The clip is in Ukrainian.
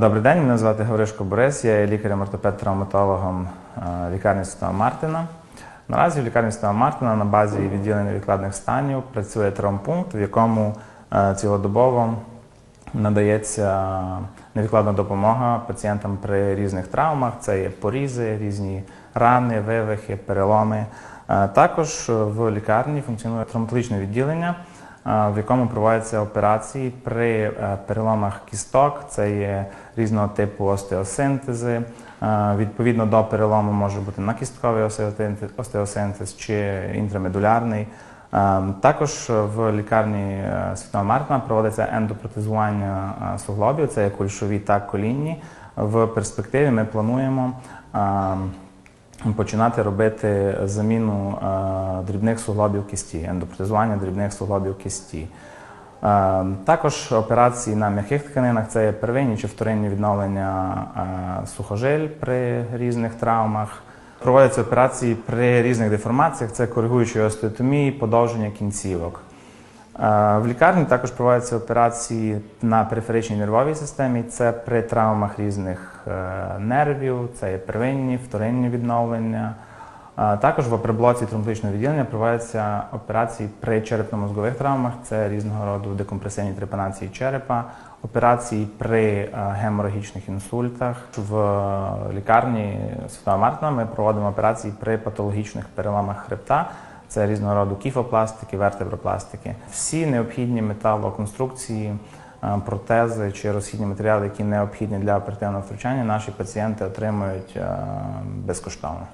Добрий день, мене звати Гавришко Борис, я є лікарем-ортопед-травматологом е, лікарні Святого Мартина. Наразі в лікарні Святого Мартина на базі відділення відкладних станів працює травмпункт, в якому е, цілодобово надається невідкладна допомога пацієнтам при різних травмах. Це є порізи, різні рани, вивихи, переломи. Е, Також в лікарні функціонує травматологічне відділення, в якому проводяться операції при е, переломах кісток. Це є різного типу остеосинтези. Е, Відповідно до перелому може бути накістковий остеосинтез- чи інтрамедулярний. Е, Також в лікарні е, Святого Мартина проводиться ендопротезування е, суглобів, це є кульшові та колінні. В перспективі ми плануємо е, починати робити заміну е, дрібних суглобів кісті, ендопротезування дрібних суглобів кісті. Е, Також операції на м'яких тканинах це первинні чи вторинні відновлення е, сухожиль при різних травмах. Проводяться операції при різних деформаціях, це коригуючі остеотомії, подовження кінцівок. Е, В лікарні також проводяться операції на периферичній нервовій системі. Це при травмах різних е, нервів, це є первинні, вторинні відновлення. Е, Також в оприблоці травматичного відділення проводяться операції при черепно-мозгових травмах, це різного роду декомпресивні трепанації черепа, операції при е, геморагічних інсультах. В лікарні Святого Мартина ми проводимо операції при патологічних переламах хребта. Це різного роду кіфопластики, вертебропластики. Всі необхідні металоконструкції, е, протези чи розхідні матеріали, які необхідні для оперативного втручання, наші пацієнти отримують е, безкоштовно.